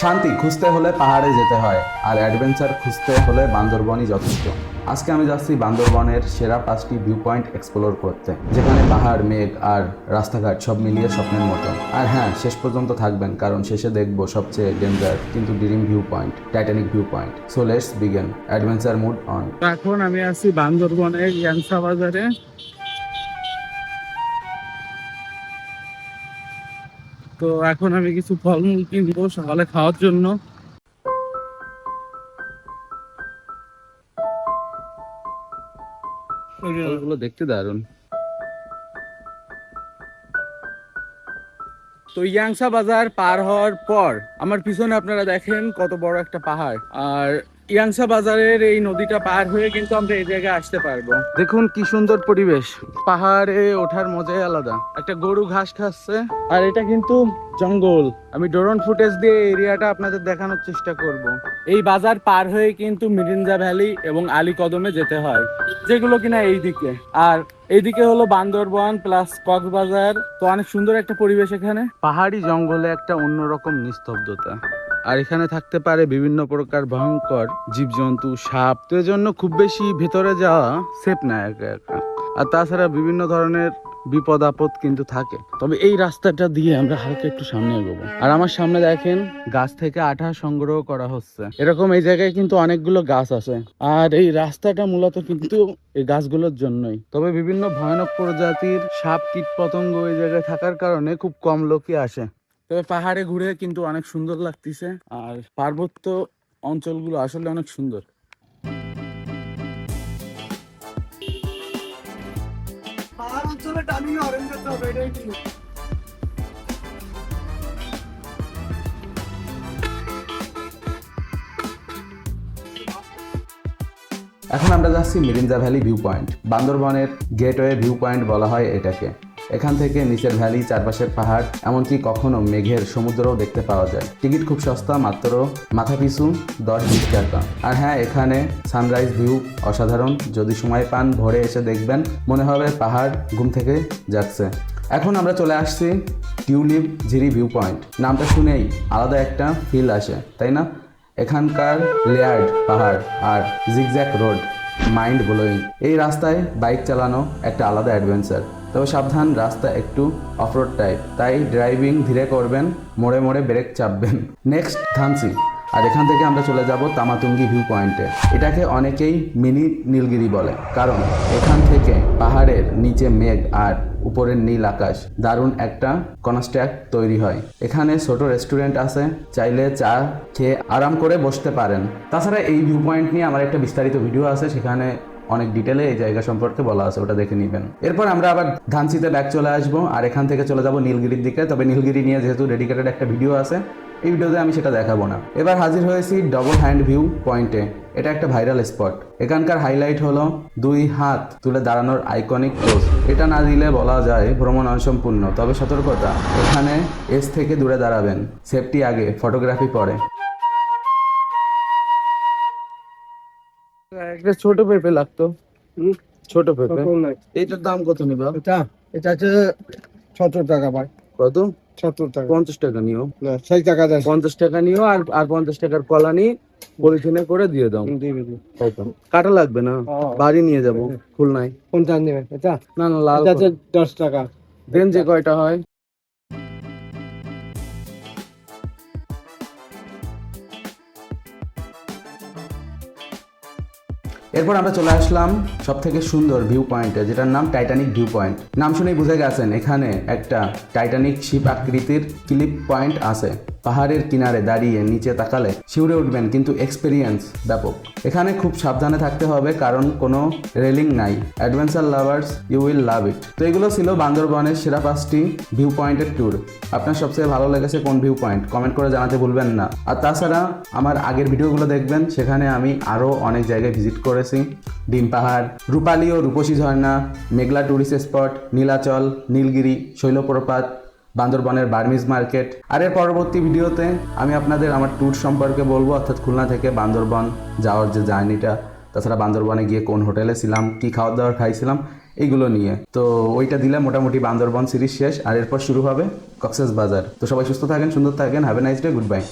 শান্তি, খুঁজতে হলে পাহাড়ে যেতে হয় আর অ্যাডভেঞ্চার খুঁজতে হলে বান্দরবনই যথেষ্ট। আজকে আমি যাচ্ছি বান্দরবনের সেরা পাঁচটি ভিউ পয়েন্ট এক্সপ্লোর করতে, যেখানে পাহাড়, মেঘ আর রাস্তাঘাট সব মিলিয়ে স্বপ্নের মতো। আর হ্যাঁ শেষ পর্যন্ত থাকবেন, কারণ শেষে দেখব সবচেয়ে ডেঞ্জার কিন্তু dream view point Titanic view point so let's begin adventure mood on. এখন আমি আছি বান্দরবনের ইয়াংসা বাজারে। তো এখন আমি কিছু ফলমূল কিনবো সকালে খাওয়ার জন্য। ফলগুলো দেখতে দারুণ। তো ইয়াংসা বাজার পার হওয়ার পর আমার পিছনে আপনারা দেখেন কত বড় একটা পাহাড়। আর ইয়াংসা বাজারের এই নদীটা পার হয়ে কিন্তু আমরা এই জায়গায় আসতে পারব। দেখুন কি সুন্দর পরিবেশ। পাহাড়ে ওঠার মজাই আলাদা। একটা গরু ঘাস খাচ্ছে আর এটা কিন্তু জঙ্গল। আমি ড্রোন ফুটেজ দিয়ে এরিয়াটা আপনাদের দেখানোর চেষ্টা করব। এই বাজার পার হয়ে কিন্তু মিরিঞ্জা ভ্যালি এবং আলী কদমে যেতে হয় যেগুলো কিনা এইদিকে। আর এইদিকে হলো বান্দরবন প্লাস কক্সবাজার। তো অনেক সুন্দর একটা পরিবেশ এখানে। পাহাড়ি জঙ্গলে একটা অন্যরকম নিস্তব্ধতা। আর এখানে থাকতে পারে বিভিন্ন প্রকার ভয়ঙ্কর জীবজন্তু, সাপ। তো এজন্য খুব বেশি ভেতরে যাওয়া সেফ না একা একা। আর তাছাড়া বিভিন্ন ধরনের বিপদ আপদ কিন্তু থাকে। তবে এই রাস্তাটা দিয়ে আমরা হালকা একটু সামনে এগোবো। আর আমার সামনে দেখেন, গাছ থেকে আঠা সংগ্রহ করা হচ্ছে। এরকম এই জায়গায় কিন্তু অনেকগুলো গাছ আছে। আর এই রাস্তাটা মূলত কিন্তু এই গাছগুলোর জন্যই। তবে বিভিন্ন ভয়ানক প্রজাতির সাপ কীট পতঙ্গ এই জায়গায় থাকার কারণে খুব কম লোকই আসে। তবে পাহাড়ে ঘুরে কিন্তু অনেক সুন্দর লাগতেছে। আর পার্বত্য অঞ্চলগুলো আসলে অনেক সুন্দর। পাহাড় অঞ্চলে টানিয়ে অরেঞ্জ করতে হবে এটাই এখন আমরা যাচ্ছি মিরিঞ্জা ভ্যালি ভিউ পয়েন্ট বান্দরবনের গেটওয়ে ভিউ পয়েন্ট বলা হয় এটাকে। এখান থেকে নিচের ভ্যালি, চারপাশের পাহাড়, এমনকি কখনো মেঘের সমুদ্রও দেখতে পাওয়া যায়। টিকিট খুব সস্তা, মাত্র মাথা পিছু দশ বিশ টাকা। আর হ্যাঁ এখানে সানরাইজ ভিউ অসাধারণ। যদি সময় পান, ভোরে এসে দেখবেন। মনে হবে পাহাড় ঘুম থেকে যাচ্ছে। এখন আমরা চলে আসছি টিউলিপ ঝিরি ভিউ পয়েন্ট। নামটা শুনেই আলাদা একটা ফিল আসে, তাই না? এখানকার লেয়ার্ড পাহাড় আর জিগজ্যাক রোড, মাইন্ড ব্লোয়িং। এই রাস্তায় বাইক চালানো একটা আলাদা অ্যাডভেঞ্চার। তবে সাবধান, রাস্তা একটু অফরোড টাইপ তাই ড্রাইভিং ধীরে করবেন, মোড়ে মোড়ে ব্রেক চাপবেন। নেক্সট ধানসি আর এখান থেকে আমরা চলে যাব তামাতুঙ্গি ভিউ পয়েন্টে এটাকে অনেকেই মিনি নীলগিরি বলে। কারণ এখান থেকে পাহাড়ের নিচে মেঘ আর উপরের নীল আকাশ দারুণ একটা কনস্ট্রাক্ট তৈরি হয়। এখানে ছোট রেস্টুরেন্ট আছে, চাইলে চা খেয়ে আরাম করে বসতে পারেন। তাছাড়া এই ভিউ পয়েন্ট নিয়ে আমার একটা বিস্তারিত ভিডিও আছে, সেখানে অনেক ডিটেলে এই জায়গা সম্পর্কে বলা আছে, ওটা দেখে নেবেন। এরপর আমরা আবার ধানসিতে ব্যাক চলে আসব, আর এখান থেকে চলে যাব নীলগিরির দিকে। তবে নীলগিরি নিয়ে যেহেতু ডেডিকেটেড একটা ভিডিও আছে, এই ভিডিওতে আমি সেটা দেখাবো না। এবার হাজির হয়েছি ডবল হ্যান্ড ভিউ পয়েন্টে এটা একটা ভাইরাল স্পট এখানকার হাইলাইট হলো দুই হাত তুলে দাঁড়ানোর আইকনিক পোজ এটা না দিলে বলা যায় ভ্রমণ অসম্পূর্ণ, তবে সতর্কতা। এখানে এস থেকে দূরে দাঁড়াবেন। সেফটি আগে ফটোগ্রাফি পরে। একটা ছোট পেঁপে লাগতো। ছোট পেঁপে। এইটার দাম কত নিবা? এটা এটা সত্তর টাকা ভাই। কত? টাকা। পঞ্চাশ টাকা নিও। ষাট টাকা দেয়। পঞ্চাশ টাকা নিও আর আর পঞ্চাশ টাকার কলা নিয়ে পলিথিনে করে দিয়ে দাও। কাটা লাগবে না। বাড়ি নিয়ে যাব খুলনায়। কোনটা নেবে এটা? না না লাল এটা দশ টাকা। দেন যে কয়টা হয়? এরপর আমরা চলে আসলাম সব থেকে সুন্দর ভিউ পয়েন্টে যেটার নাম টাইটানিক ভিউ পয়েন্ট নাম শুনেই বুঝে গেছেন, এখানে একটা টাইটানিক শিপ আকৃতির ক্লিপ পয়েন্ট আছে। পাহাড়ের কিনারে দাঁড়িয়ে নিচে তাকালে শিউরে উঠবেন, কিন্তু এক্সপিরিয়েন্স ব্যাপক। এখানে খুব সাবধানে থাকতে হবে, কারণ কোনো রেলিং নাই। Adventure lovers you will love it তো এগুলো ছিল বান্দরবনের সেরা পাঁচটি ভিউ পয়েন্টের ট্যুর আপনার সবচেয়ে ভালো লেগেছে কোন ভিউ পয়েন্ট কমেন্ট করে জানাতে ভুলবেন না। আর তাছাড়া আমার আগের ভিডিওগুলো দেখবেন, সেখানে আমি আরও অনেক জায়গায় ভিজিট করেছি। ডিম পাহাড়, রূপালী ও রূপসী ঝর্ণা, মেঘলা টুরিস্ট স্পট নীলাচল, নীলগিরি, শৈলপ্রপাত বান্দরবনের বার্মিজ মার্কেট। আর এর পরবর্তী ভিডিওতে আমি আপনাদের আমার ট্যুর সম্পর্কে বলব, অর্থাৎ খুলনা থেকে বান্দরবন যাওয়ার যে জার্নিটা, তাছাড়া বান্দরবনে গিয়ে কোন হোটেলে ছিলাম, কী খাওয়া দাওয়ার খাইছিলাম, এইগুলো নিয়ে। তো ওইটা দিলে মোটামুটি বান্দরবন সিরিজ শেষ, আর এরপর শুরু হবে কক্সেস বাজার। তো সবাই সুস্থ থাকেন, সুন্দর থাকেন have a nice day good bye